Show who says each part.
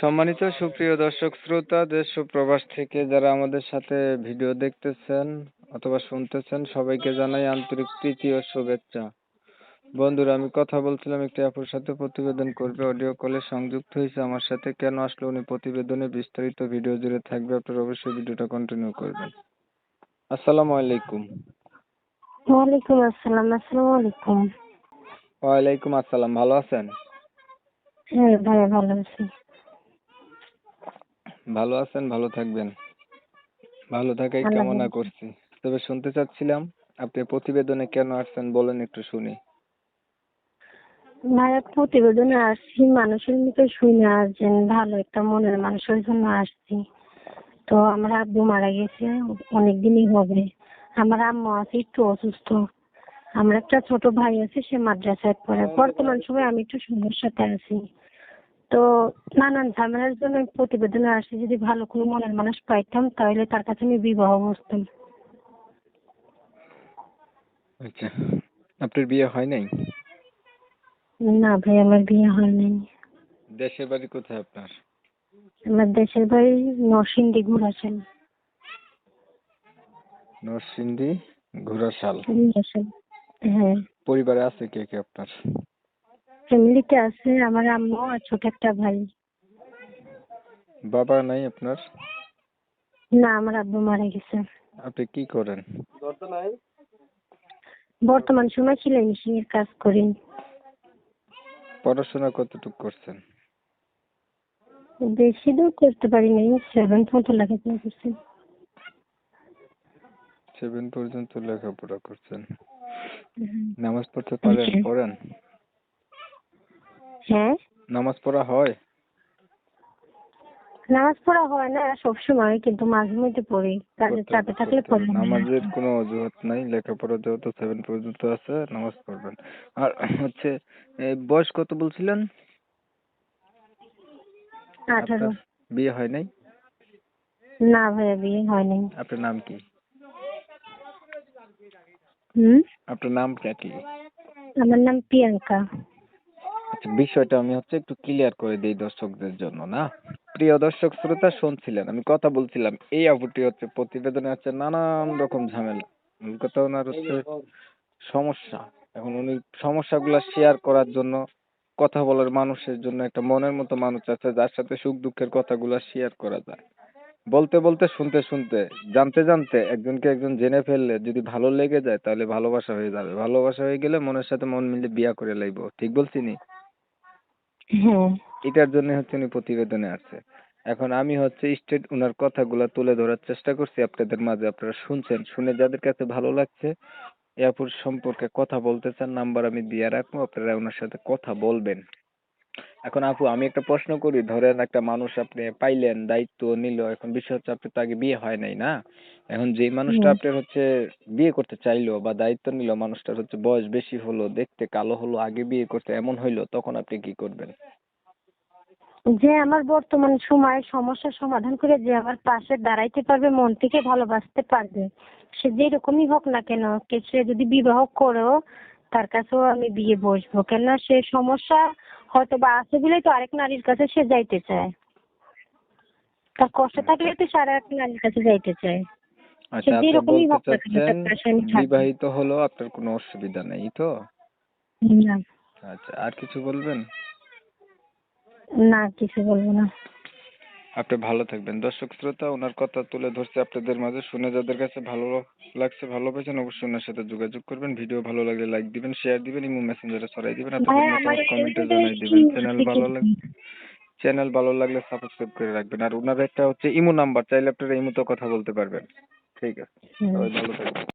Speaker 1: সম্মানিত সুপ্রিয় দর্শক শ্রোতা দেশ ও প্রবাস থেকে যারা আমাদের সাথে ভিডিও দেখতেছেন অথবা শুনতেছেন সবাইকে জানাই আন্তরিক প্রীতি ও শুভেচ্ছা। বন্ধুরা আমি কথা বলছিলাম একটি আপুর সাথে প্রতিবেদন করবে অডিও কলে সংযুক্ত হয়েছে আমার সাথে। কেন আসলো উনি প্রতিবেদনে? বিস্তারিত ভিডিও জুড়ে থাকবে আপনারা অবশ্যই ভিডিওটা কন্টিনিউ করবেন। আসসালামু আলাইকুম।
Speaker 2: ওয়ালাইকুম আসসালাম আসসালামু আলাইকুম।
Speaker 1: ওয়ালাইকুম আসসালাম ভালো আছেন?
Speaker 2: হ্যাঁ ভাইয়া ভালো আছি।
Speaker 1: ভালো আছেন ভালো থাকবেন। ভালো থাকাই কামনা করছি। তবে শুনতে চাচ্ছিলাম আপনি প্রতিবেদনে কেন আসছেন বলেন একটু শুনি।
Speaker 2: ভাইয়া প্রতিবেদনে আসছি মানুষের মুখে শুনে আসছেন ভালো একটা মনের মানুষের জন্য আসছি। তো আমার আব্বু মারা গেছে অনেক দিনই হবে। আমার আম্মু আছে একটু অসুস্থ। আমার একটা ছোট ভাই আছে সে মাদ্রাসায় পড়ে। বর্তমান সময়ে আমি একটু সমস্যাতে আছি। তো নানান ঝামেলার জন্য প্রতিবেদনে আসছি যদি ভালো কোনো মনের মানুষ পাইতাম তাহলে তার কাছে আমি বিবাহ বসতাম
Speaker 1: আচ্ছা। আপনার বিয়ে হয় নাই?
Speaker 2: না ভাই আমার বিয়ে হয় নাই।
Speaker 1: দেশের বাড়ি কোথায় আপনার?
Speaker 2: আমার দেশের বাড়ি নরসিংদী ঘোড়াশাল।
Speaker 1: নরসিংদী ঘোড়াশাল
Speaker 2: হ্যাঁ।
Speaker 1: পরিবারে আছে কে কে আপনার?
Speaker 2: ফ্যামিলিতে আছে আমার আম্মু আর ছোট একটা ভাই।
Speaker 1: বাবা নাই আপনার?
Speaker 2: না আমার আব্বু মারা গেছে।
Speaker 1: আপনি কি করেন?
Speaker 2: বর্তমান? সময় সেলাই মেশিনের কাজ করি।
Speaker 1: পড়াশোনা কতটুকু করছেন?
Speaker 2: বেশি দূর করতে পারি নাই সেভেন মতো লেখাপড়া করছি।
Speaker 1: সেভেন পর্যন্ত লেখাপড়া করছেন? নামাজ পড়তে পারেন
Speaker 2: আচ্ছা।
Speaker 1: পড়েন?
Speaker 2: হ্যাঁ?
Speaker 1: নামাজ পড়া হয়?
Speaker 2: নামাজ পড়া হয় না সবসময় কিন্তু মাঝে মধ্যে পড়ি। কাজের চাপে থাকলে পড়ি। না।
Speaker 1: নামাজের কোনো অজুহাত নাই লেখাপড়া যেহেতু সেভেন পর্যন্ত আছে নামাজ পড়বেন। আর হচ্ছে বয়স কত বলছিলেন?
Speaker 2: আঠারো।
Speaker 1: বিয়ে হয় নাই?
Speaker 2: না ভাইয়া বিয়ে হয় নাই।
Speaker 1: আপনার নাম কি?
Speaker 2: হুম?
Speaker 1: আপনার নামটা কি?
Speaker 2: আমার নাম প্রিয়াঙ্কা।
Speaker 1: আচ্ছা বিষয়টা আমি হচ্ছে একটু ক্লিয়ার করে দিই দর্শকদের জন্য, না? প্রিয় দর্শক, শ্রোতা শুনছিলেন, আমি কথা বলছিলাম, এই আপুটি হচ্ছে প্রতিবেদনে আছে নানান রকম ঝামেলা। মূল কথা ওনার হচ্ছে সমস্যা। এখন উনি সমস্যাগুলো শেয়ার করার জন্য, কথা বলার মানুষের জন্য একটা মনের মতো মানুষ আছে, যার সাথে সুখ দুঃখের কথাগুলো শেয়ার করা যায়। বলতে বলতে, শুনতে শুনতে, জানতে জানতে একজনকে একজন জেনে ফেললে যদি ভালো লেগে যায়, তাহলে ভালোবাসা হয়ে যাবে। ভালোবাসা হয়ে গেলে মনের সাথে মন মিলে বিয়া করে লাইব। ঠিক বলছি নি? এটার জন্য হচ্ছে উনি প্রতিবেদনে আছে এখন আমি হচ্ছে স্টেট ওনার কথাগুলো তুলে ধরার চেষ্টা করছি, আপনাদের মাঝে আপনারা শুনছেন। শুনে যাদের কাছে ভালো লাগছে, এয়ারপোর্ট সম্পর্কে কথা বলতে চান, নাম্বার আমি দিয়ে রাখব, আপনারা ওনার সাথে কথা বলবেন। এখন আপু আমি একটা প্রশ্ন করি। ধরেন একটা মানুষ আপনি পাইলেন দায়িত্ব নিল এখন বিষয় হচ্ছে আপনার তো আগে বিয়ে হয় নাই না? এখন যেই মানুষটা
Speaker 2: হুম।
Speaker 1: আপনার হচ্ছে বিয়ে করতে চাইলো বা দায়িত্ব নিল মানুষটার হচ্ছে বয়স বেশি হলো দেখতে কালো হলো আগে বিয়ে করতে এমন হইল তখন আপনি কি করবেন?
Speaker 2: যে আমার বর্তমান সময়ে সমস্যার সমাধান করে যে আমার পাশে দাঁড়াইতে পারবে মন থেকে ভালোবাসতে পারবে সে যেরকমই হোক না কেন কে সে যদি বিবাহ করেও তার কাছেও আমি বিয়ে বসবো। কেননা সে সমস্যা হয়তো বা আছে বলেই তো আরেক নারীর কাছে সে যাইতে চায়। তার কষ্ট থাকলে তো সে আরেক নারীর কাছে যাইতে চায়।
Speaker 1: আচ্ছা আপনি বলতে চাচ্ছেন
Speaker 2: আমি থাকব।
Speaker 1: বিবাহিত হলো আপনার কোনো অসুবিধা নেই তো?
Speaker 2: না।
Speaker 1: আচ্ছা আর কিছু বলবেন?
Speaker 2: না কিছু বলব না।
Speaker 1: আপনি ভালো থাকবেন। দর্শক শ্রোতা ওনার কথা তুলে ধরছে আপনাদের মাঝে। শুনে যাদের কাছে ভালো লাগছে ভালো পেয়েছেন অবশ্যই ওনার সাথে যোগাযোগ করবেন। ভিডিও ভালো লাগলে লাইক দিবেন শেয়ার দিবেন ইমো মেসেঞ্জারে ছড়াই দিবেন। আপনাদের মতামত কমেন্টে জানাই দিবেন। চ্যানেল ভালো লাগ
Speaker 2: দিন।
Speaker 1: চ্যানেল ভালো লাগলে সাবস্ক্রাইব করে রাখবেন। আর ওনার একটা হচ্ছে ইমো নাম্বার চাইলে আপনারা ইমোতে কথা বলতে পারবেন। ঠিক আছে। সবাই ভালো থাকবেন।